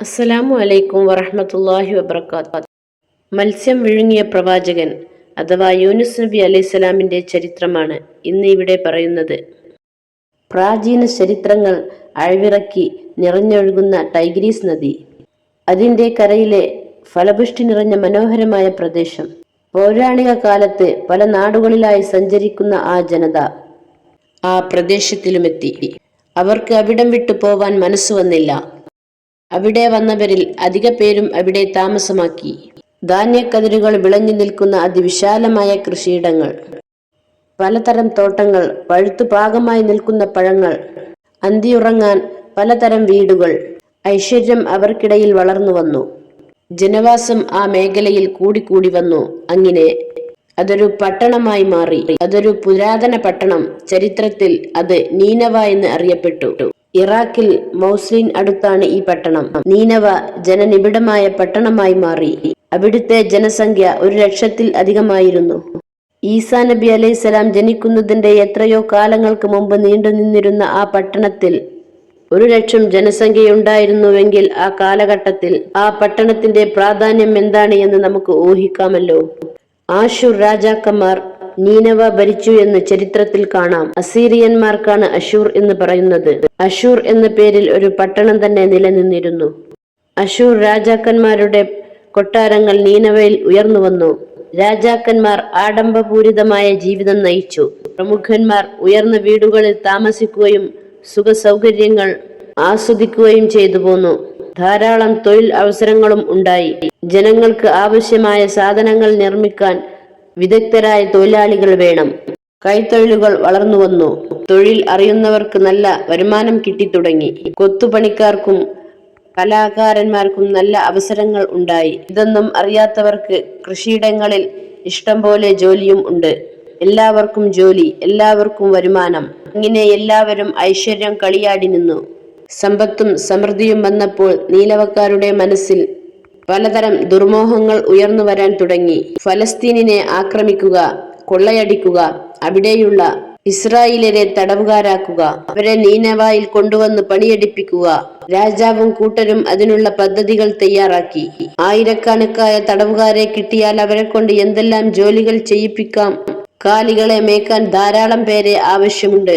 അസ്സലാമു അലൈക്കും വറഹ്മത്തുള്ളാഹി വബർക്കാത്ത് മത്സ്യം വിഴുങ്ങിയ പ്രവാചകൻ അഥവാ യൂനുസ് നബി അലൈഹിസ്സലാമിന്റെ ചരിത്രമാണ് ഇന്ന് ഇവിടെ പറയുന്നത്. പ്രാചീന ചരിത്രങ്ങൾ അഴിവിറക്കി നിറഞ്ഞൊഴുകുന്ന ടൈഗ്രീസ് നദി അതിന്റെ കരയിലെ ഫലപുഷ്ടി നിറഞ്ഞ മനോഹരമായ പ്രദേശം പൗരാണിക കാലത്ത് പല നാടുകളിലായി സഞ്ചരിക്കുന്ന ആ ജനത ആ പ്രദേശത്തിലുമെത്തി. അവർക്ക് അവിടം വിട്ടു പോവാൻ മനസ്സു വന്നില്ല. അവിടെ വന്നവരിൽ അധിക പേരും അവിടെ താമസമാക്കി. ധാന്യക്കതിരുകൾ വിളഞ്ഞു നിൽക്കുന്ന അതിവിശാലമായ കൃഷിയിടങ്ങൾ. പലതരം തോട്ടങ്ങൾ പഴുത്തു പാകമായി നിൽക്കുന്ന പഴങ്ങൾ അന്തിയുറങ്ങാൻ പലതരം വീടുകൾ ഐശ്വര്യം അവർക്കിടയിൽ വളർന്നു വന്നു. ജനവാസം ആ മേഖലയിൽ കൂടിക്കൂടി വന്നു. അങ്ങനെ അതൊരു പട്ടണമായി മാറി. അതൊരു പുരാതന പട്ടണം. ചരിത്രത്തിൽ അത് നീനവ എന്ന് അറിയപ്പെട്ടു. ഇറാഖിൽ മൗസ്ലിൻ അടുത്താണ് ഈ പട്ടണം. നീനവ ജനനിബിഡമായ പട്ടണമായി മാറി. അവിടുത്തെ ജനസംഖ്യ ഒരു ലക്ഷത്തിൽ അധികമായിരുന്നു. ഈസാ നബി അലൈഹിസ്സലാം ജനിക്കുന്നതിന്റെ എത്രയോ കാലങ്ങൾക്ക് മുമ്പ് നീണ്ടു നിന്നിരുന്ന ആ പട്ടണത്തിൽ ഒരു ലക്ഷം ജനസംഖ്യയുണ്ടായിരുന്നുവെങ്കിൽ ആ കാലഘട്ടത്തിൽ ആ പട്ടണത്തിന്റെ പ്രാധാന്യം എന്താണ് എന്ന് നമുക്ക് ഊഹിക്കാമല്ലോ. ആശുർ രാജാക്കന്മാർ നീനവ ഭരിച്ചു എന്ന് ചരിത്രത്തിൽ കാണാം. അസീറിയന്മാർക്കാണ് അഷൂർ എന്ന് പറയുന്നത്. അഷൂർ എന്ന പേരിൽ ഒരു പട്ടണം തന്നെ നിലനിന്നിരുന്നു. അഷൂർ രാജാക്കന്മാരുടെ കൊട്ടാരങ്ങൾ നീനവയിൽ ഉയർന്നു വന്നു. രാജാക്കന്മാർ ആഡംബപൂരിതമായ ജീവിതം നയിച്ചു. പ്രമുഖന്മാർ ഉയർന്ന വീടുകളിൽ താമസിക്കുകയും സുഖസൗകര്യങ്ങൾ ആസ്വദിക്കുകയും ചെയ്തു പോന്നു. ധാരാളം തൊഴിൽ അവസരങ്ങളും ഉണ്ടായി. ജനങ്ങൾക്ക് ആവശ്യമായ സാധനങ്ങൾ നിർമ്മിക്കാൻ വിദഗ്ധരായ തൊഴിലാളികൾ വേണം. കൈത്തൊഴിലുകൾ വളർന്നു വന്നു. തൊഴിൽ അറിയുന്നവർക്ക് നല്ല വരുമാനം കിട്ടിത്തുടങ്ങി. കൊത്തുപണിക്കാർക്കും കലാകാരന്മാർക്കും നല്ല അവസരങ്ങൾ ഉണ്ടായി. ഇതൊന്നും അറിയാത്തവർക്ക് കൃഷിയിടങ്ങളിൽ ഇഷ്ടം പോലെ ജോലിയും ഉണ്ട്. എല്ലാവർക്കും ജോലി എല്ലാവർക്കും വരുമാനം. ഇങ്ങനെ എല്ലാവരും ഐശ്വര്യം കളിയാടി നിന്നു. സമ്പത്തും സമൃദ്ധിയും വന്നപ്പോൾ നീലവക്കാരുടെ മനസ്സിൽ പലതരം ദുർമോഹങ്ങൾ ഉയർന്നു വരാൻ തുടങ്ങി. ഫലസ്തീനിനെ ആക്രമിക്കുക കൊള്ളയടിക്കുക അവിടെയുള്ള ഇസ്രായേലരെ തടവുകാരാക്കുക അവരെ നീനവായിൽ കൊണ്ടുവന്ന് പണിയെടുപ്പിക്കുക രാജാവും കൂട്ടരും അതിനുള്ള പദ്ധതികൾ തയ്യാറാക്കി. ആയിരക്കണക്കായ തടവുകാരെ കിട്ടിയാൽ അവരെ കൊണ്ട് എന്തെല്ലാം ജോലികൾ ചെയ്യിപ്പിക്കാം? കാലികളെ മേക്കാൻ ധാരാളം പേരെ ആവശ്യമുണ്ട്.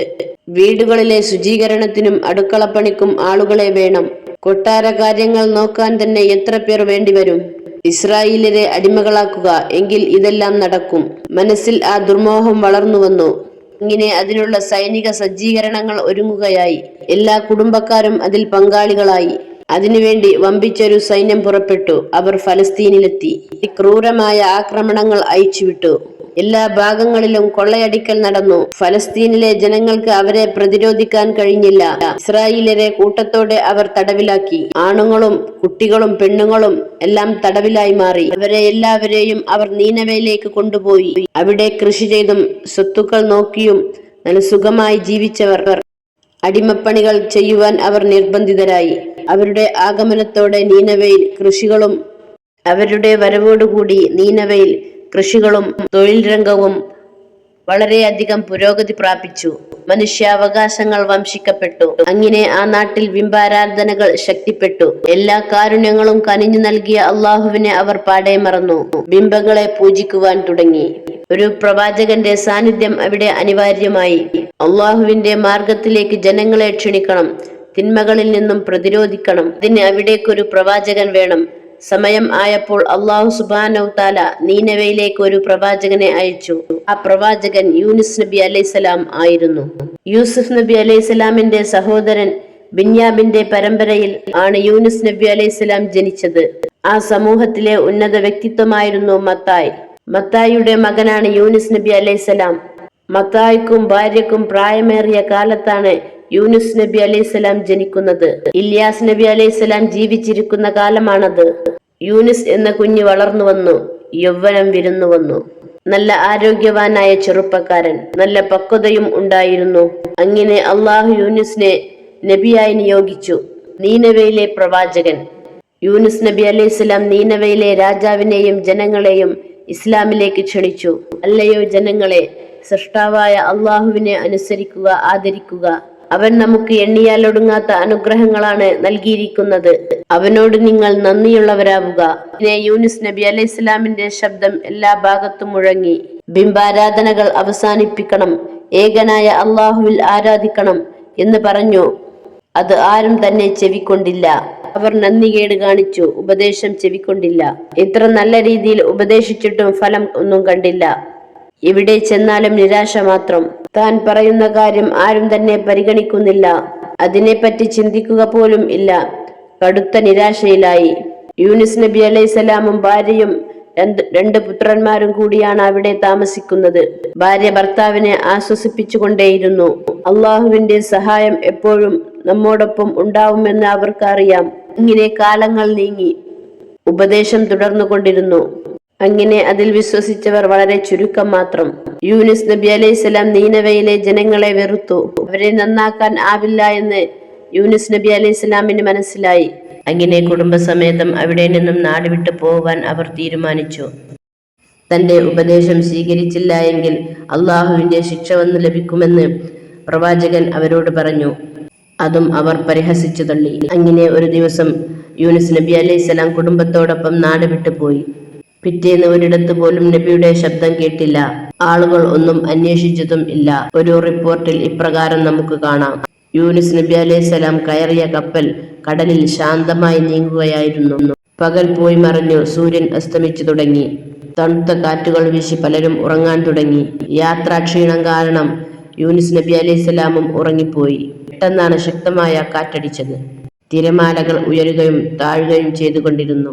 വീടുകളിലെ ശുചീകരണത്തിനും അടുക്കളപ്പണിക്കും ആളുകളെ വേണം. കൊട്ടാര കാര്യങ്ങൾ നോക്കാൻ തന്നെ എത്ര പേർ വേണ്ടിവരും? ഇസ്രായേലിനെ അടിമകളാക്കുക എങ്കിൽ ഇതെല്ലാം നടക്കും. മനസ്സിൽ ആ ദുർമോഹം വളർന്നു വന്നു ഇങ്ങനെ അതിനുള്ള സൈനിക സജ്ജീകരണങ്ങൾ ഒരുങ്ങുകയായി. എല്ലാ കുടുംബക്കാരും അതിൽ പങ്കാളികളായി. അതിനുവേണ്ടി വമ്പിച്ചൊരു സൈന്യം പുറപ്പെട്ടു. അവർ ഫലസ്തീനിലെത്തി. ക്രൂരമായ ആക്രമണങ്ങൾ അയച്ചുവിട്ടു എല്ലാ ഭാഗങ്ങളിലും കൊള്ളയടിക്കൽ നടന്നു. ഫലസ്തീനിലെ ജനങ്ങൾക്ക് അവരെ പ്രതിരോധിക്കാൻ കഴിഞ്ഞില്ല. ഇസ്രായേലരെ കൂട്ടത്തോടെ അവർ തടവിലാക്കി. ആണുങ്ങളും കുട്ടികളും പെണ്ണുങ്ങളും എല്ലാം തടവിലായി മാറി. അവരെ എല്ലാവരെയും അവർ നീനവയിലേക്ക് കൊണ്ടുപോയി. അവിടെ കൃഷി ചെയ്തും സ്വത്തുക്കൾ നോക്കിയും നല്ല സുഖമായി ജീവിച്ചവർ. അടിമപ്പണികൾ ചെയ്യുവാൻ അവർ നിർബന്ധിതരായി. അവരുടെ ആഗമനത്തോടെ നീനവയിൽ കൃഷികളും അവരുടെ വരവോടുകൂടി നീനവയിൽ കൃഷികളും തൊഴിൽ രംഗവും വളരെയധികം പുരോഗതി പ്രാപിച്ചു. മനുഷ്യാവകാശങ്ങൾ വംശിക്കപ്പെട്ടു. അങ്ങനെ ആ നാട്ടിൽ ബിംബാരാധനകൾ ശക്തിപ്പെട്ടു. എല്ലാ കാരുണ്യങ്ങളും കനിഞ്ഞു നൽകിയ അള്ളാഹുവിനെ അവർ പാടെ മറന്നു. ബിംബങ്ങളെ പൂജിക്കുവാൻ തുടങ്ങി. ഒരു പ്രവാചകന്റെ സാന്നിധ്യം അവിടെ അനിവാര്യമായി. അള്ളാഹുവിന്റെ മാർഗത്തിലേക്ക് ജനങ്ങളെ ക്ഷണിക്കണം. തിന്മകളിൽ നിന്നും പ്രതിരോധിക്കണം. ഇതിന് അവിടേക്കൊരു പ്രവാചകൻ വേണം. സമയം ആയപ്പോൾ അള്ളാഹു സുബാനൌ താല നീനവയിലേക്ക് ഒരു പ്രവാചകനെ അയച്ചു. ആ പ്രവാചകൻ യൂനിസ് നബി അലൈസലാം ആയിരുന്നു. യൂസുഫ് നബി അലൈസലാമിന്റെ സഹോദരൻ ബിന്യാബിന്റെ പരമ്പരയിൽ ആണ് യൂനിസ് നബി അലൈഹിസ്സലാം ജനിച്ചത്. ആ സമൂഹത്തിലെ ഉന്നത വ്യക്തിത്വമായിരുന്നു മത്തായ്. മത്തായിയുടെ മകനാണ് യൂനിസ് നബി അലൈഹിസ്സലാം. മത്തായിക്കും ഭാര്യക്കും പ്രായമേറിയ കാലത്താണ് യൂനുസ് നബി അലൈഹിസ്സലാം ജനിക്കുന്നത്. ഇല്യാസ് നബി അലൈഹിസ്സലാം ജീവിച്ചിരിക്കുന്ന കാലമാണത്. യൂനുസ് എന്ന കുഞ്ഞ് വളർന്നു വന്നു. യൗവനം വിരുന്നു വന്നു. നല്ല ആരോഗ്യവാനായ ചെറുപ്പക്കാരൻ. നല്ല പക്വതയും ഉണ്ടായിരുന്നു. അങ്ങനെ അള്ളാഹു യൂനുസിനെ നബിയായി നിയോഗിച്ചു. നീനവയിലെ പ്രവാചകൻ. യൂനുസ് നബി അലൈഹിസ്സലാം നീനവയിലെ രാജാവിനെയും ജനങ്ങളെയും ഇസ്ലാമിലേക്ക് ക്ഷണിച്ചു. അല്ലയോ ജനങ്ങളെ സൃഷ്ടാവായ അള്ളാഹുവിനെ അനുസരിക്കുക ആദരിക്കുക. അവൻ നമുക്ക് എണ്ണിയാലൊടുങ്ങാത്ത അനുഗ്രഹങ്ങളാണ് നൽകിയിരിക്കുന്നത്. അവനോട് നിങ്ങൾ നന്ദിയുള്ളവരാവുക. പിന്നെ യൂനിസ് നബി അലൈഹി ഇസ്ലാമിന്റെ ശബ്ദം എല്ലാ ഭാഗത്തും മുഴങ്ങി. ബിംബാരാധനകൾ അവസാനിപ്പിക്കണം. ഏകനായ അള്ളാഹുവിൽ ആരാധിക്കണം എന്ന് പറഞ്ഞു. അത് ആരും തന്നെ ചെവിക്കൊണ്ടില്ല. അവർ നന്ദികേട് കാണിച്ചു ഉപദേശം ചെവിക്കൊണ്ടില്ല. ഇത്ര നല്ല രീതിയിൽ ഉപദേശിച്ചിട്ടും ഫലം ഒന്നും കണ്ടില്ല. എവിടെ ചെന്നാലും നിരാശ മാത്രം. താൻ പറയുന്ന കാര്യം ആരും തന്നെ പരിഗണിക്കുന്നില്ല. അതിനെപ്പറ്റി ചിന്തിക്കുക പോലും ഇല്ല. കടുത്ത നിരാശയിലായി. യൂനിസ് നബി അലൈസലാമും ഭാര്യയും രണ്ട് രണ്ട് പുത്രന്മാരും കൂടിയാണ് അവിടെ താമസിക്കുന്നത്. ഭാര്യ ഭർത്താവിനെ ആശ്വസിപ്പിച്ചുകൊണ്ടേയിരുന്നു. അള്ളാഹുവിന്റെ സഹായം എപ്പോഴും നമ്മോടൊപ്പം ഉണ്ടാവുമെന്ന് അവർക്കറിയാം. ഇങ്ങനെ കാലങ്ങൾ നീങ്ങി. ഉപദേശം തുടർന്നുകൊണ്ടിരുന്നു. അങ്ങനെ അതിൽ വിശ്വസിച്ചവർ വളരെ ചുരുക്കം മാത്രം. യൂനിസ് നബി അലൈഹി സ്വലാം നീനവയിലെ ജനങ്ങളെ വെറുത്തു. അവരെ നന്നാക്കാൻ ആവില്ല എന്ന് യൂനിസ് നബി അലൈഹി സ്വലാമിന് മനസ്സിലായി. അങ്ങനെ കുടുംബസമേതം അവിടെ നിന്നും നാടുവിട്ടു പോവാൻ അവർ തീരുമാനിച്ചു. തന്റെ ഉപദേശം സ്വീകരിച്ചില്ല എങ്കിൽ അള്ളാഹുവിന്റെ ശിക്ഷ വന്ന് ലഭിക്കുമെന്ന് പ്രവാചകൻ അവരോട് പറഞ്ഞു. അതും അവർ പരിഹസിച്ചു തള്ളി. അങ്ങനെ ഒരു ദിവസം യൂനിസ് നബി അലൈഹി സ്വലാം കുടുംബത്തോടൊപ്പം നാട് വിട്ടുപോയി പിറ്റേന്ന് ഒരിടത്ത് പോലും നബിയുടെ ശബ്ദം കേട്ടില്ല. ആളുകൾ ഒന്നും അന്വേഷിച്ചതും ഇല്ല. ഒരു റിപ്പോർട്ടിൽ ഇപ്രകാരം നമുക്ക് കാണാം. യൂനിസ് നബി അലൈഹി സ്വലാം കയറിയ കപ്പൽ കടലിൽ ശാന്തമായി നീങ്ങുകയായിരുന്നു. പകൽ പോയി മറഞ്ഞു സൂര്യൻ അസ്തമിച്ചു തുടങ്ങി. തണുത്ത കാറ്റുകൾ വീശി പലരും ഉറങ്ങാൻ തുടങ്ങി. യാത്രാക്ഷീണം കാരണം യൂനിസ് നബി അലൈഹി സ്വലാമും ഉറങ്ങിപ്പോയി. പെട്ടെന്നാണ് ശക്തമായ കാറ്റടിച്ചത്. തിരമാലകൾ ഉയരുകയും താഴുകയും ചെയ്തുകൊണ്ടിരുന്നു.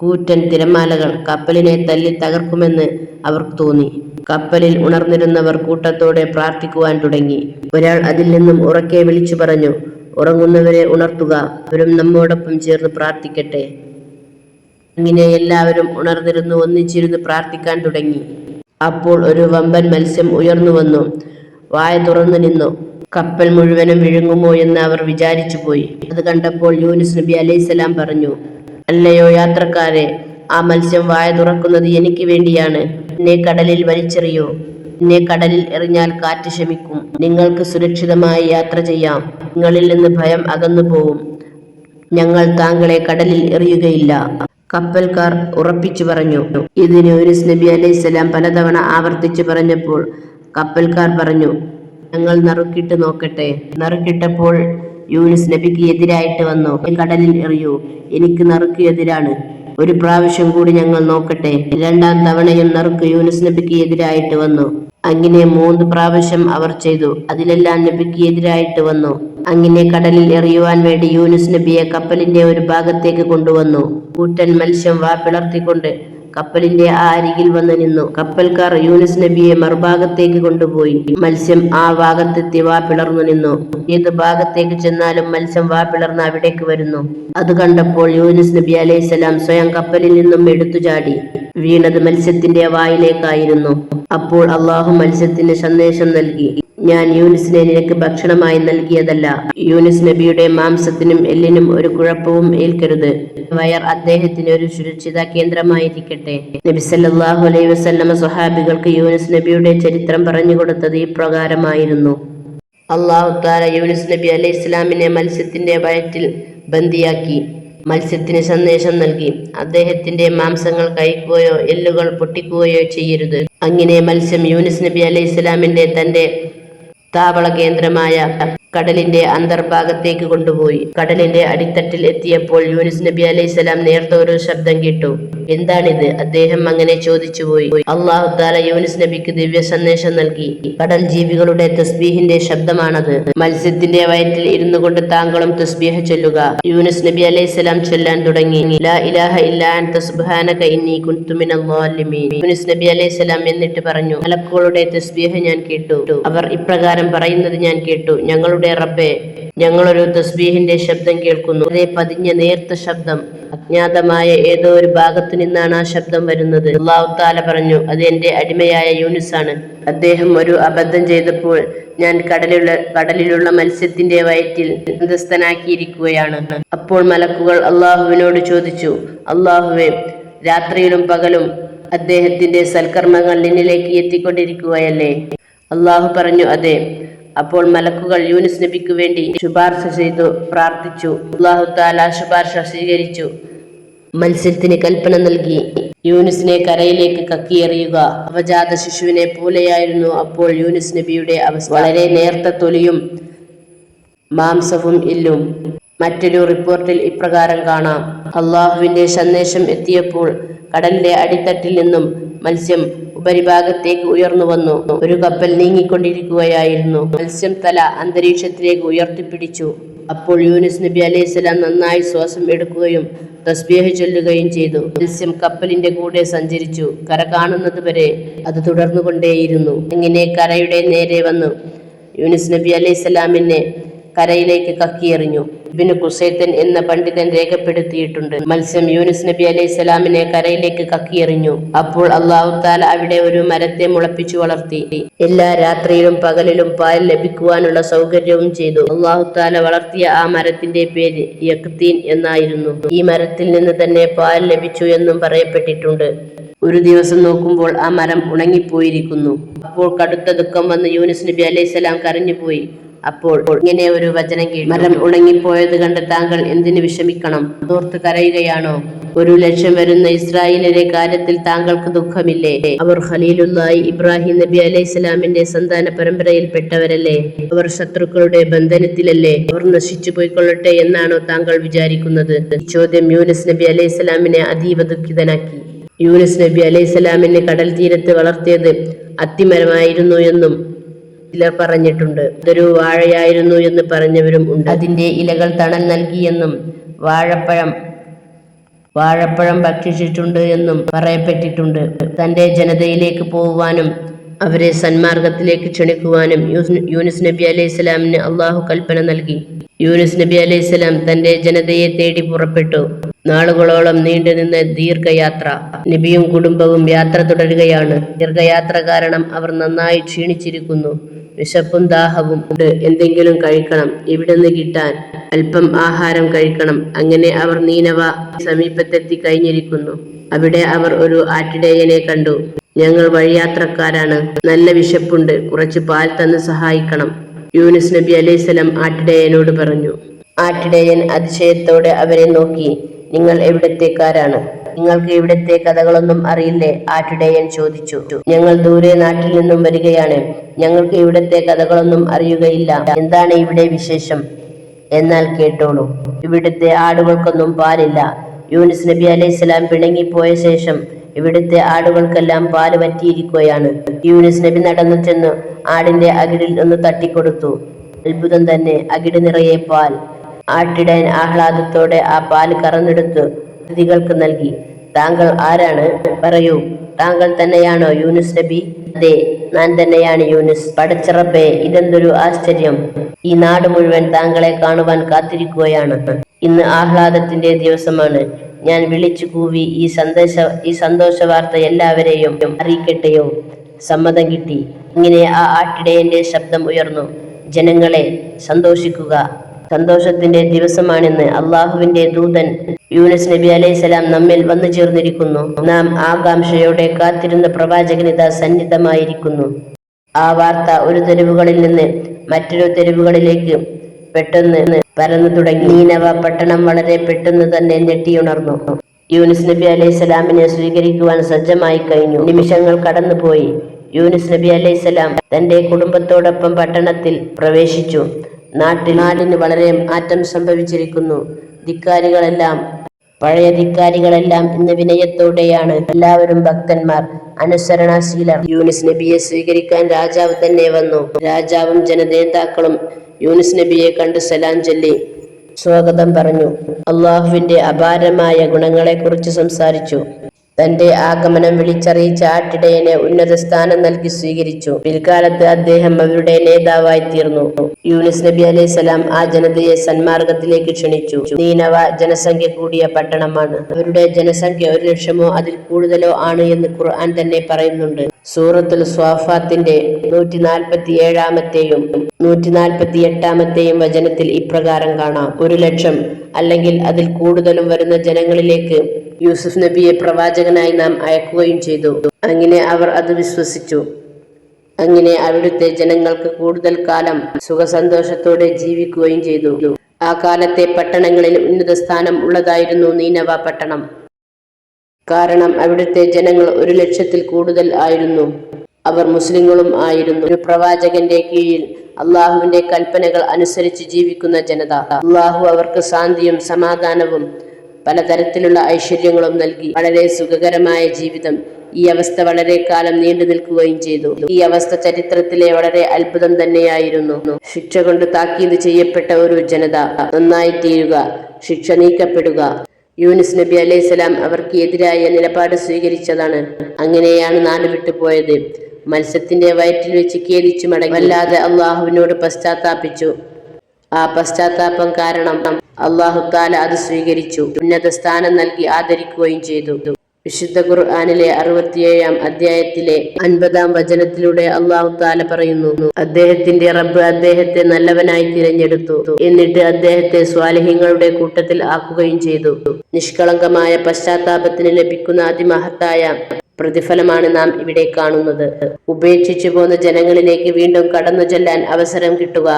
കൂറ്റൻ തിരമാലകൾ കപ്പലിനെ തല്ലി തകർക്കുമെന്ന് അവർക്ക് തോന്നി. കപ്പലിൽ ഉണർന്നിരുന്നവർ കൂട്ടത്തോടെ പ്രാർത്ഥിക്കുവാൻ തുടങ്ങി. ഒരാൾ അതിൽ നിന്നും ഉറക്കെ വിളിച്ചു പറഞ്ഞു ഉറങ്ങുന്നവരെ ഉണർത്തുക അവരും നമ്മോടൊപ്പം ചേർന്ന് പ്രാർത്ഥിക്കട്ടെ. അങ്ങനെ എല്ലാവരും ഉണർന്നിരുന്നു ഒന്നിച്ചിരുന്ന് പ്രാർത്ഥിക്കാൻ തുടങ്ങി. അപ്പോൾ ഒരു വമ്പൻ മത്സ്യം ഉയർന്നു വന്നു. വായ തുറന്നു നിന്നു. കപ്പൽ മുഴുവനും വിഴുങ്ങുമോ എന്ന് അവർ വിചാരിച്ചു പോയി അത് കണ്ടപ്പോൾ യൂനിസ് നബി അലൈഹിസ്സലാം പറഞ്ഞു അല്ലയോ യാത്രക്കാരെ ആ മത്സ്യം വായ തുറക്കുന്നത് എനിക്ക് വേണ്ടിയാണ്. എന്നെ കടലിൽ വലിച്ചെറിയോ. എന്നെ കടലിൽ എറിഞ്ഞാൽ കാറ്റ് ശമിക്കും. നിങ്ങൾക്ക് സുരക്ഷിതമായി യാത്ര ചെയ്യാം. നിങ്ങളിൽ നിന്ന് ഭയം അകന്നു പോവും. ഞങ്ങൾ താങ്കളെ കടലിൽ എറിയുകയില്ല. കപ്പൽക്കാർ ഉറപ്പിച്ചു പറഞ്ഞു. ഇതിന് യൂനിസ് നബി അലൈഹിസ്സലാം പലതവണ ആവർത്തിച്ചു പറഞ്ഞപ്പോൾ കപ്പൽക്കാർ പറഞ്ഞു ഞങ്ങൾ നറുക്കിട്ട് നോക്കട്ടെ. നറുക്കിട്ടപ്പോൾ യൂനിസ് നബിക്ക് എതിരായിട്ട് വന്നു. കടലിൽ എറിയൂ. എനിക്ക് നറുക്ക് എതിരാണ്. ഒരു പ്രാവശ്യം കൂടി ഞങ്ങൾ നോക്കട്ടെ. രണ്ടാം തവണയും നറുക്ക് യൂനുസ് നബിക്ക് എതിരായിട്ട് വന്നു. അങ്ങനെ മൂന്ന് പ്രാവശ്യം അവർ ചെയ്തു. അതിലെല്ലാം നബിക്ക് എതിരായിട്ട് വന്നു. അങ്ങനെ കടലിൽ എറിയുവാൻ വേണ്ടി യൂനുസ് നബിയെ കപ്പലിന്റെ ഒരു ഭാഗത്തേക്ക് കൊണ്ടുവന്നു. കൂറ്റൻ മത്സ്യം വാ പിളർത്തിക്കൊണ്ട് കപ്പലിന്റെ അരികിൽ വന്ന് നിന്നു. കപ്പൽക്കാർ യൂനുസ് നബിയെ മറുഭാഗത്തേക്ക് കൊണ്ടുപോയി. മത്സ്യം ആ ഭാഗത്തെത്തി വാ പിളർന്നു നിന്നു. ഏത് ഭാഗത്തേക്ക് ചെന്നാലും മത്സ്യം വാ പിളർന്ന് അവിടേക്ക് വരുന്നു. അത് കണ്ടപ്പോൾ യൂനുസ് നബി അലൈഹിസ്സലാം സ്വയം കപ്പലിൽ നിന്നും എടുത്തു ചാടി. വീണത് മത്സ്യത്തിന്റെ വായിലേക്കായിരുന്നു. അപ്പോൾ അള്ളാഹു മത്സ്യത്തിന് സന്ദേശം നൽകി. ഞാൻ യൂനിസിനെ നിനക്ക് ഭക്ഷണമായി നൽകിയതല്ല. യൂനിസ് നബിയുടെ മാംസത്തിനും എല്ലിനും ഒരു കുഴപ്പവും ഏൽക്കരുത്. വയർ അദ്ദേഹത്തിന് ഒരു സുരക്ഷിത കേന്ദ്രമായിരിക്കട്ടെ. നബി സല്ലാഹു അലൈഹി വസല്ലമ സ്വഹാബികൾക്ക് യൂനിസ് നബിയുടെ ചരിത്രം പറഞ്ഞു കൊടുത്തത് ഇപ്രകാരമായിരുന്നു. അള്ളാഹു താല യൂനിസ് നബി അലൈഹി ഇസ്ലാമിനെ മത്സ്യത്തിന്റെ വയറ്റിൽ ബന്ദിയാക്കി. മത്സ്യത്തിന് സന്ദേശം നൽകി. അദ്ദേഹത്തിന്റെ മാംസങ്ങൾ കഴിക്കുകയോ എല്ലുകൾ പൊട്ടിക്കുകയോ ചെയ്യരുത്. അങ്ങനെ മത്സ്യം യൂനിസ് നബി അലൈഹി ഇസ്ലാമിന്റെ തന്റെ താവള കേന്ദ്രമായ കടലിന്റെ അന്തർഭാഗത്തേക്ക് കൊണ്ടുപോയി. കടലിന്റെ അടിത്തട്ടിൽ എത്തിയപ്പോൾ യൂനിസ് നബി അലൈഹി സ്വലാം നേർത്ത ഒരു ശബ്ദം കേട്ടു. എന്താണിത്? അദ്ദേഹം അങ്ങനെ ചോദിച്ചുപോയി. അള്ളാഹു താല യൂനിസ് നബിക്ക് ദിവ്യ സന്ദേശം നൽകി. കടൽ ജീവികളുടെ തസ്ബീഹിന്റെ ശബ്ദമാണത്. മത്സ്യത്തിന്റെ വയറ്റിൽ ഇരുന്നു കൊണ്ട് താങ്കളും തസ്ബീഹ ചൊല്ലുക യൂനിസ് നബി അലൈഹി സ്വലാം ചൊല്ലാൻ തുടങ്ങി. ലാ ഇലാഹ ഇല്ലാ അൻത സുബ്ഹാനക ഇന്നി യൂനിസ് നബി അലൈഹിസ്സലാം എന്നിട്ട് പറഞ്ഞു. മലക്കുകളുടെ തസ്ബീഹ് ഞാൻ കേട്ടു. അവർ ഇപ്രകാരം പറയുന്നത് ഞാൻ കേട്ടു. ഞങ്ങളുടെ റബ്ബെ ഞങ്ങളൊരു തസ്ബീഹിന്റെ ശബ്ദം കേൾക്കുന്നു. അതേ പതിഞ്ഞ നേർത്ത ശബ്ദം അജ്ഞാതമായ ഏതോ ഒരു ഭാഗത്തു നിന്നാണ് ആ ശബ്ദം വരുന്നത്. അള്ളാഹുത്താല പറഞ്ഞു അത് എന്റെ അടിമയായ യൂനിസാണ്. അദ്ദേഹം ഒരു അബദ്ധം ചെയ്തപ്പോൾ ഞാൻ കടലിലുള്ള കടലിലുള്ള മത്സ്യത്തിന്റെ വയറ്റിൽ അന്തസ്ഥനാക്കിയിരിക്കുകയാണ് അപ്പോൾ മലക്കുകൾ അള്ളാഹുവിനോട് ചോദിച്ചു അള്ളാഹുവെ രാത്രിയിലും പകലും അദ്ദേഹത്തിന്റെ സൽക്കർമ്മങ്ങൾ നിന്നിലേക്ക് എത്തിക്കൊണ്ടിരിക്കുകയല്ലേ? അള്ളാഹു പറഞ്ഞു അതെ അപ്പോൾ മലക്കുകൾ യൂനിസ് നബിക്ക് വേണ്ടി ശുപാർശ ചെയ്തു പ്രാർത്ഥിച്ചു. അള്ളാഹു താല ശുപാർശ സ്വീകരിച്ചു. മത്സ്യത്തിന് കൽപ്പന നൽകി. യൂനിസിനെ കരയിലേക്ക് കക്കിയെറിയുക. അവജാത ശിശുവിനെ പോലെയായിരുന്നു അപ്പോൾ യൂനിസ് നബിയുടെ അവസ്ഥ. വളരെ നേർത്ത തൊലിയും മാംസവും ഇല്ലും. മറ്റൊരു റിപ്പോർട്ടിൽ ഇപ്രകാരം കാണാം. അള്ളാഹുവിന്റെ സന്ദേശം എത്തിയപ്പോൾ കടലിന്റെ അടിത്തട്ടിൽ നിന്നും മത്സ്യം ഉപരിഭാഗത്തേക്ക് ഉയർന്നു വന്നു. ഒരു കപ്പൽ നീങ്ങിക്കൊണ്ടിരിക്കുകയായിരുന്നു. മത്സ്യം തല അന്തരീക്ഷത്തിലേക്ക് ഉയർത്തിപ്പിടിച്ചു. അപ്പോൾ യൂനുസ് നബി അലൈഹിസ്സലാം നന്നായി ശ്വാസം എടുക്കുകയും തസ്ബീഹ് ചൊല്ലുകയും ചെയ്തു. മത്സ്യം കപ്പലിന്റെ കൂടെ സഞ്ചരിച്ചു. കര കാണുന്നത് വരെ അത് തുടർന്നുകൊണ്ടേയിരുന്നു. ഇങ്ങനെ കരയുടെ നേരെ വന്നു. യൂനുസ് നബി അലൈഹിസ്സലാമിനെ കരയിലേക്ക് കക്കിയെറിഞ്ഞു. ഇബിന് കുസൈത്തൻ എന്ന പണ്ഡിതൻ രേഖപ്പെടുത്തിയിട്ടുണ്ട്. മത്സ്യം യൂനിസ് നബി അലൈഹി സ്വലാമിനെ കരയിലേക്ക് കക്കിയെറിഞ്ഞു. അപ്പോൾ അള്ളാഹു താല അവിടെ ഒരു മരത്തെ മുളപ്പിച്ചു വളർത്തി. എല്ലാ രാത്രിയിലും പകലിലും പാൽ ലഭിക്കുവാനുള്ള സൗകര്യവും ചെയ്തു. അള്ളാഹു താല വളർത്തിയ ആ മരത്തിന്റെ പേര് യക്തീൻ എന്നായിരുന്നു. ഈ മരത്തിൽ നിന്ന് തന്നെ പാൽ ലഭിച്ചു എന്നും പറയപ്പെട്ടിട്ടുണ്ട്. ഒരു ദിവസം നോക്കുമ്പോൾ ആ മരം ഉണങ്ങിപ്പോയിരിക്കുന്നു. അപ്പോൾ കടുത്ത ദുഃഖം വന്ന് യൂനിസ് നബി അലൈഹി സ്വലാം കരഞ്ഞുപോയി. അപ്പോൾ ഇങ്ങനെ ഒരു വചനം കീഴ് മരം ഉണങ്ങിപ്പോയത് കണ്ട് താങ്കൾ എന്തിനു വിഷമിക്കണം? തോർത്ത് കരയുകയാണോ? ഒരു ലക്ഷം വരുന്ന ഇസ്രായേലിന്റെ കാര്യത്തിൽ താങ്കൾക്ക് ദുഃഖമില്ലേ? അവർ ഖലീലുല്ലായി ഇബ്രാഹിം നബി അലൈഹി സ്വലാമിന്റെ സന്താന പരമ്പരയിൽപ്പെട്ടവരല്ലേ? അവർ ശത്രുക്കളുടെ ബന്ധനത്തിലല്ലേ? അവർ നശിച്ചു പോയിക്കൊള്ളട്ടെ എന്നാണോ താങ്കൾ വിചാരിക്കുന്നത്? ചോദ്യം യൂനസ് നബി അലൈഹി സ്വലാമിനെ അതീവ ദുഃഖിതനാക്കി. യൂനസ് നബി അലൈഹി സ്വലാമിനെ കടൽ തീരത്ത് വളർത്തിയത് അത്തിമരമായിരുന്നു എന്നും ചിലർ പറഞ്ഞിട്ടുണ്ട്. ഇതൊരു വാഴയായിരുന്നു എന്ന് പറഞ്ഞവരും ഉണ്ട്. അതിന്റെ ഇലകൾ തണൽ നൽകിയെന്നും വാഴപ്പഴം വാഴപ്പഴം ഭക്ഷിച്ചിട്ടുണ്ട് എന്നും പറയപ്പെട്ടിട്ടുണ്ട്. തന്റെ ജനതയിലേക്ക് പോകുവാനും അവരെ സന്മാർഗത്തിലേക്ക് ക്ഷണിക്കുവാനും യൂനുസ് നബി അലൈഹി സ്വലാമിന് അള്ളാഹു കൽപ്പന നൽകി. യൂനുസ് നബി അലൈഹി സ്വലാം തന്റെ ജനതയെ തേടി പുറപ്പെട്ടു. നാളുകളോളം നീണ്ടുനിന്ന ദീർഘയാത്ര. നബിയും കുടുംബവും യാത്ര തുടരുകയാണ്. ദീർഘയാത്ര കാരണം അവർ നന്നായി ക്ഷീണിച്ചിരിക്കുന്നു. വിശപ്പും ദാഹവും ഉണ്ട്. എന്തെങ്കിലും കഴിക്കണം. ഇവിടുന്ന് കിട്ടാൻ? അല്പം ആഹാരം കഴിക്കണം. അങ്ങനെ അവർ നീനവ സമീപത്തെത്തി കഴിഞ്ഞിരിക്കുന്നു. അവിടെ അവർ ഒരു ആട്ടിടയനെ കണ്ടു. ഞങ്ങൾ വഴിയാത്രക്കാരാണ്. നല്ല വിശപ്പുണ്ട്. കുറച്ച് പാൽ തന്ന് സഹായിക്കണം. യൂനുസ് നബി അലൈഹിസ്സലാം ആട്ടിടയനോട് പറഞ്ഞു ആട്ടിടയൻ അതിശയത്തോടെ അവരെ നോക്കി. നിങ്ങൾ എവിടത്തേക്കാരാണ്? നിങ്ങൾക്ക് ഇവിടത്തെ കഥകളൊന്നും അറിയില്ലേ? ആട്ടിടയൻ ചോദിച്ചു. ഞങ്ങൾ ദൂരെ നാട്ടിൽ നിന്നും വരികയാണ്. ഞങ്ങൾക്ക് ഇവിടത്തെ കഥകളൊന്നും അറിയുകയില്ല. എന്താണ് ഇവിടെ വിശേഷം? എന്നാൽ കേട്ടോളൂ. ഇവിടുത്തെ ആടുകൾക്കൊന്നും പാലില്ല. യൂനിസ് നബി അലൈഹി സ്വലാം പിണങ്ങിപ്പോയ ശേഷം ഇവിടുത്തെ ആടുകൾക്കെല്ലാം പാൽ പറ്റിയിരിക്കുകയാണ് യൂനിസ് നബി നടന്നു ചെന്ന് ആടിന്റെ അകിടിൽ ഒന്ന് തട്ടിക്കൊടുത്തു. അത്ഭുതം തന്നെ അകിട് നിറയെ പാൽ. ആട്ടിടയൻ ആഹ്ലാദത്തോടെ ആ പാൽ കറന്നെടുത്ത് അതിഥികൾക്ക് നൽകി. താങ്കൾ ആരാണ്? പറയൂ. താങ്കൾ തന്നെയാണോ യൂനുസ് നബി? അതെ ഞാൻ തന്നെയാണ് യൂനുസ്. പടച്ചിറപ്പേ ഇതെന്തൊരു ആശ്ചര്യം. ഈ നാട് മുഴുവൻ താങ്കളെ കാണുവാൻ കാത്തിരിക്കുകയാണ്. ഇന്ന് ആഹ്ലാദത്തിന്റെ ദിവസമാണ്. ഞാൻ വിളിച്ചു കൂവി ഈ സന്ദേശ ഈ സന്തോഷ വാർത്ത എല്ലാവരെയും അറിയിക്കട്ടെയോ? സമ്മതം കിട്ടി. ഇങ്ങനെ ആ ആട്ടിടയന്റെ ശബ്ദം ഉയർന്നു. ജനങ്ങളെ സന്തോഷിക്കുക. സന്തോഷത്തിന്റെ ദിവസമാണെന്ന് അള്ളാഹുവിന്റെ ദൂതൻ യൂനസ് നബി അലൈഹിസ്സലാം നമ്മിൽ വന്നു ചേർന്നിരിക്കുന്നു. നാം ആകാംക്ഷയോടെ കാത്തിരുന്ന പ്രവാചകനിത സന്നിധമായിരിക്കുന്നു. ആ വാർത്ത ഒരു തെരുവുകളിൽ നിന്ന് മറ്റൊരു തെരുവുകളിലേക്ക് പെട്ടെന്ന് പരന്നു തുടങ്ങി. നീനവ പട്ടണം വളരെ പെട്ടെന്ന് തന്നെ ഞെട്ടിയുണർന്നു. യൂനിസ് നബി അലൈഹി സ്വലാമിനെ സ്വീകരിക്കുവാൻ സജ്ജമായി കഴിഞ്ഞു. നിമിഷങ്ങൾ കടന്നുപോയി. യൂനിസ് നബി അലൈഹി സ്വലാം തന്റെ കുടുംബത്തോടൊപ്പം പട്ടണത്തിൽ പ്രവേശിച്ചു. നാട്ടിൽ നാടിന് വളരെ മാറ്റം സംഭവിച്ചിരിക്കുന്നു. ധിക്കാരികളെല്ലാം പഴയ ധിക്കാരികളെല്ലാം ഇന്ന് വിനയത്തോടെയാണ്. എല്ലാവരും ഭക്തന്മാർ അനുസരണശീലർ. യൂനിസ് നബിയെ സ്വീകരിക്കാൻ രാജാവ് തന്നെ വന്നു. രാജാവും ജനനേതാക്കളും യൂനിസ് നബിയെ കണ്ട് സലാം ചൊല്ലി സ്വാഗതം പറഞ്ഞു. അള്ളാഹുവിന്റെ അപാരമായ ഗുണങ്ങളെക്കുറിച്ച് സംസാരിച്ചു. തന്റെ ആഗമനം വിളിച്ചറിയിച്ച ആട്ടിടയനെ ഉന്നത സ്ഥാനം നൽകി സ്വീകരിച്ചു. പിൽക്കാലത്ത് അദ്ദേഹം അവരുടെ നേതാവായി തീർന്നു. യൂനിസ് നബി അലൈഹി സ്വലാം ആ ജനതയെ സന്മാർഗത്തിലേക്ക് ക്ഷണിച്ചു. നീനവ ജനസംഖ്യ കൂടിയ പട്ടണമാണ്. അവരുടെ ജനസംഖ്യ ഒരു ലക്ഷമോ അതിൽ കൂടുതലോ ആണ് എന്ന് ഖുർആൻ തന്നെ പറയുന്നുണ്ട്. സൂറത്തുൽ സ്വാഫാത്തിന്റെ നൂറ്റി നാൽപ്പത്തി ഏഴാമത്തെയും നൂറ്റി നാൽപ്പത്തി എട്ടാമത്തെയും വചനത്തിൽ ഇപ്രകാരം കാണാം. ഒരു ലക്ഷം അല്ലെങ്കിൽ അതിൽ കൂടുതലും വരുന്ന ജനങ്ങളിലേക്ക് യൂസുഫ് നബിയെ പ്രവാചകനായി നാം അയക്കുകയും ചെയ്തു. അങ്ങനെ അവർ അത് വിശ്വസിച്ചു. അങ്ങനെ അവിടുത്തെ ജനങ്ങൾക്ക് കൂടുതൽ കാലം സുഖസന്തോഷത്തോടെ ജീവിക്കുകയും ചെയ്തു. ആ കാലത്തെ പട്ടണങ്ങളിൽ ഉന്നത സ്ഥാനം ഉള്ളതായിരുന്നു നീനവ പട്ടണം. കാരണം അവിടുത്തെ ജനങ്ങൾ ഒരു ലക്ഷത്തിൽ കൂടുതൽ ആയിരുന്നു. അവർ മുസ്ലിങ്ങളും ആയിരുന്നു. ഒരു പ്രവാചകന്റെ കീഴിൽ അള്ളാഹുവിന്റെ കൽപ്പനകൾ അനുസരിച്ച് ജീവിക്കുന്ന ജനത. അള്ളാഹു അവർക്ക് ശാന്തിയും സമാധാനവും പലതരത്തിലുള്ള ഐശ്വര്യങ്ങളും നൽകി. വളരെ സുഖകരമായ ജീവിതം ഈ അവസ്ഥ വളരെ കാലം നീണ്ടു നിൽക്കുകയും ചെയ്തു. ഈ അവസ്ഥ ചരിത്രത്തിലെ വളരെ അത്ഭുതം തന്നെയായിരുന്നു. ശിക്ഷ കൊണ്ട് താക്കീത് ചെയ്യപ്പെട്ട ഒരു ജനത നന്നായി തീരുക ശിക്ഷ നീക്കപ്പെടുക യൂനിസ് നബി അലൈഹിസ്സലാം അവർക്ക് എതിരായ നിലപാട് സ്വീകരിച്ചതാണ്. അങ്ങനെയാണ് നാട് വിട്ടുപോയത്. മത്സ്യത്തിന്റെ വയറ്റിൽ വെച്ച് ഖേദിച്ചു മടങ്ങി. വല്ലാതെ അള്ളാഹുവിനോട് പശ്ചാത്താപിച്ചു. ആ പശ്ചാത്താപം കാരണം അള്ളാഹു താല അത് സ്വീകരിച്ചു. ഉന്നത സ്ഥാനം നൽകി ആദരിക്കുകയും ചെയ്തു. വിശുദ്ധ ഖുർആാനിലെ അറുപത്തിയേഴാം അധ്യായത്തിലെ അൻപതാം വചനത്തിലൂടെ അള്ളാഹു താല പറയുന്നു അദ്ദേഹത്തിന്റെ റബ്ബ് അദ്ദേഹത്തെ നല്ലവനായി തിരഞ്ഞെടുത്തു. എന്നിട്ട് അദ്ദേഹത്തെ സ്വാലഹ്യങ്ങളുടെ കൂട്ടത്തിൽ ആക്കുകയും ചെയ്തു. നിഷ്കളങ്കമായ പശ്ചാത്താപത്തിന് ലഭിക്കുന്ന അതിമഹത്തായ പ്രതിഫലമാണ് നാം ഇവിടെ കാണുന്നത്. ഉപേക്ഷിച്ചു പോന്ന ജനങ്ങളിലേക്ക് വീണ്ടും കടന്നു ചെല്ലാൻ അവസരം കിട്ടുക.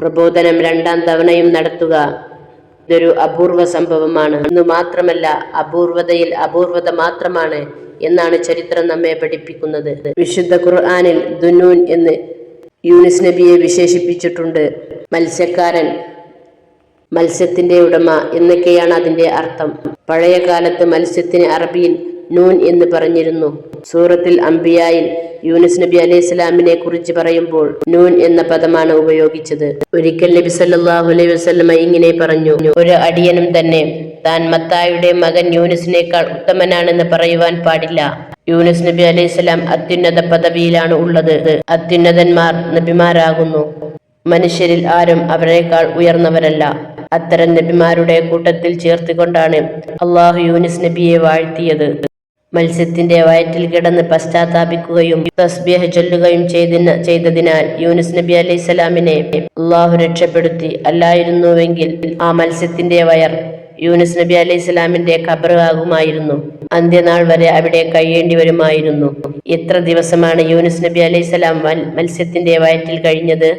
പ്രബോധനം രണ്ടാം തവണയും നടത്തുക. ഇതൊരു അപൂർവ സംഭവമാണ്. എന്ന് മാത്രമല്ല അപൂർവതയിൽ അപൂർവത മാത്രമാണ് എന്നാണ് ചരിത്രം നമ്മെ പഠിപ്പിക്കുന്നത്. വിശുദ്ധ ഖുർആാനിൽ ദുനൂൻ എന്ന് യൂനിസ് നബിയെ വിശേഷിപ്പിച്ചിട്ടുണ്ട്. മത്സ്യക്കാരൻ മത്സ്യത്തിന്റെ ഉടമ എന്നൊക്കെയാണ് അതിന്റെ അർത്ഥം. പഴയ കാലത്ത് മത്സ്യത്തിന് അറബിയിൽ നൂൻ എന്ന് പറഞ്ഞിരുന്നു. സൂറത്തിൽ അംബിയായിൽ യൂനിസ് നബി അലൈഹി സ്വലാമിനെ കുറിച്ച് പറയുമ്പോൾ നൂൻ എന്ന പദമാണ് ഉപയോഗിച്ചത്. ഒരിക്കൽ നബി സല്ലാഹു അലൈഹി വസല്ലമ ഇങ്ങനെ പറഞ്ഞു ഒരു അടിയനും തന്നെ താൻ മത്തായുടെ മകൻ യൂനിസിനേക്കാൾ ഉത്തമനാണെന്ന് പറയുവാൻ പാടില്ല. യൂനിസ് നബി അലൈഹി സ്വലാം അത്യുന്നത പദവിയിലാണ് ഉള്ളത്. അത്യുന്നതന്മാർ നബിമാരാകുന്നു. മനുഷ്യരിൽ ആരും അവരെക്കാൾ ഉയർന്നവരല്ല. അത്തരം നബിമാരുടെ കൂട്ടത്തിൽ ചേർത്തുകൊണ്ടാണ് അള്ളാഹു യൂനിസ് നബിയെ വാഴ്ത്തിയത്. മത്സ്യത്തിന്റെ വയറ്റിൽ കിടന്ന് പശ്ചാത്താപിക്കുകയും തസ്ബീഹ് ചൊല്ലുകയും ചെയ്തിന് ചെയ്തതിനാൽ യൂനുസ് നബി അലൈഹി സ്വലാമിനെ അള്ളാഹു രക്ഷപ്പെടുത്തി. അല്ലായിരുന്നുവെങ്കിൽ ആ മത്സ്യത്തിന്റെ വയർ യൂനുസ് നബി അലൈഹി സ്വലാമിന്റെ ഖബറാകുമായിരുന്നു അന്ത്യനാൾ വരെ അവിടെ കഴിയേണ്ടി വരുമായിരുന്നു. എത്ര ദിവസമാണ് യൂനുസ് നബി അലൈഹി സ്വലാം മത്സ്യത്തിന്റെ വയറ്റിൽ കഴിഞ്ഞത്?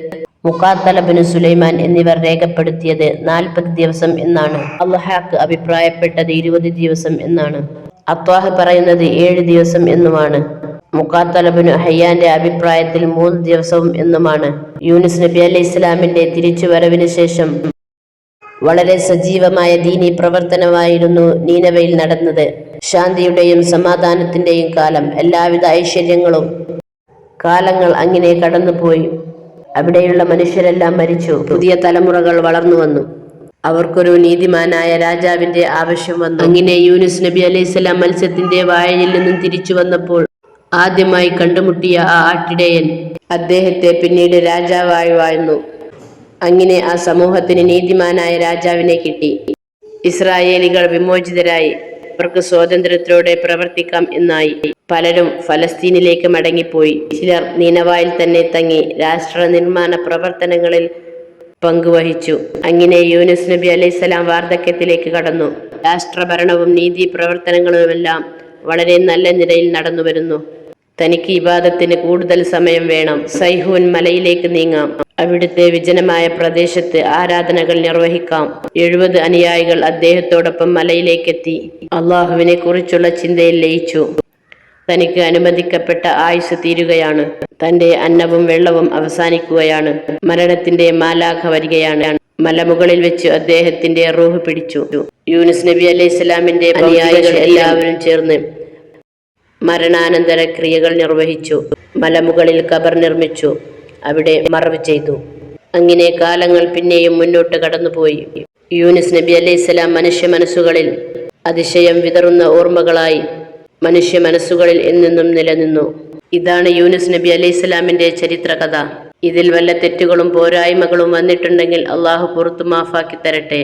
മുക്കാത്തലബിന് സുലൈമാൻ എന്നിവർ രേഖപ്പെടുത്തിയത് നാൽപ്പത് ദിവസം എന്നാണ്. അള്ളഹാക്ക് അഭിപ്രായപ്പെട്ടത് ഇരുപത് ദിവസം എന്നാണ്. അത്വാഹ് പറയുന്നത് ഏഴ് ദിവസം എന്നുമാണ്. മുക്കാത്തലബിന് ഹയ്യാന്റെ അഭിപ്രായത്തിൽ മൂന്ന് ദിവസവും എന്നുമാണ്. യൂനിസ് നബി അലൈഹി ഇസ്ലാമിന്റെ തിരിച്ചുവരവിന് ശേഷം വളരെ സജീവമായ ദീനി പ്രവർത്തനമായിരുന്നു നീനവയിൽ നടന്നത്. ശാന്തിയുടെയും സമാധാനത്തിന്റെയും കാലം എല്ലാവിധ ഐശ്വര്യങ്ങളും കാലങ്ങൾ അങ്ങനെ കടന്നുപോയി. അവിടെയുള്ള മനുഷ്യരെല്ലാം മരിച്ചു. പുതിയ തലമുറകൾ വളർന്നു വന്നു. അവർക്കൊരു നീതിമാനായ രാജാവിന്റെ ആവശ്യം വന്നു. അങ്ങനെ യൂനുസ് നബി അലൈഹിസ്സലാം മത്സ്യത്തിന്റെ വായയിൽ നിന്നും തിരിച്ചു വന്നപ്പോൾ ആദ്യമായി കണ്ടുമുട്ടിയ ആ ആട്ടിടയൻ അദ്ദേഹത്തെ പിന്നീട് രാജാവായി വാഴ്ന്നു. അങ്ങനെ ആ സമൂഹത്തിന് നീതിമാനായ രാജാവിനെ കിട്ടി. ഇസ്രായേലികൾ വിമോചിതരായി. അവർക്ക് സ്വാതന്ത്ര്യത്തോടെ പ്രവർത്തിക്കാം എന്നായി. പലരും ഫലസ്തീനിലേക്ക് മടങ്ങിപ്പോയി. ചിലർ നീനവായിൽ തന്നെ തങ്ങി രാഷ്ട്ര നിർമ്മാണ പ്രവർത്തനങ്ങളിൽ പങ്കുവഹിച്ചു. അങ്ങനെ യൂനുസ് നബി അലൈഹി സ്വലാം വാർദ്ധക്യത്തിലേക്ക് കടന്നു. രാഷ്ട്രഭരണവും നീതി പ്രവർത്തനങ്ങളുമെല്ലാം വളരെ നല്ല നിലയിൽ നടന്നു വരുന്നു തനിക്ക് ഇബാദത്തിന് കൂടുതൽ സമയം വേണം. സൈഹൂൻ മലയിലേക്ക് നീങ്ങാം. അവിടുത്തെ വിജനമായ പ്രദേശത്ത് ആരാധനകൾ നിർവഹിക്കാം. എഴുപത് അനുയായികൾ അദ്ദേഹത്തോടൊപ്പം മലയിലേക്കെത്തി. അള്ളാഹുവിനെ കുറിച്ചുള്ള ചിന്തയിൽ ലയിച്ചു. തനിക്ക് അനുവദിക്കപ്പെട്ട ആയുസ് തീരുകയാണ്. തന്റെ അന്നവും വെള്ളവും അവസാനിക്കുകയാണ്. മരണത്തിന്റെ മാലാഖ വരികയാണ്. മലമുകളിൽ വെച്ച് അദ്ദേഹത്തിന്റെ റൂഹ് പിടിച്ചു. യൂനുസ് നബി അലൈഹി ഇസ്ലാമിന്റെ അനുയായികൾ എല്ലാവരും ചേർന്ന് മരണാനന്തര ക്രിയകൾ നിർവഹിച്ചു. മലമുകളിൽ കബർ നിർമ്മിച്ചു. അവിടെ മറവ് ചെയ്തു. അങ്ങനെ കാലങ്ങൾ പിന്നെയും മുന്നോട്ട് കടന്നുപോയി. യൂനിസ് നബി അലൈഹി ഇസ്ലാം മനുഷ്യ മനസ്സുകളിൽ അതിശയം വിതറുന്ന ഓർമ്മകളായി മനുഷ്യ മനസ്സുകളിൽ എന്നെന്നും നിലനിന്നു. ഇതാണ് യൂനുസ് നബി അലൈഹിസ്സലാമിന്റെ ചരിത്ര കഥ ഇതിൽ വല്ല തെറ്റുകളും പോരായ്മകളും വന്നിട്ടുണ്ടെങ്കിൽ അള്ളാഹു പുറത്തു മാഫാക്കി തരട്ടെ.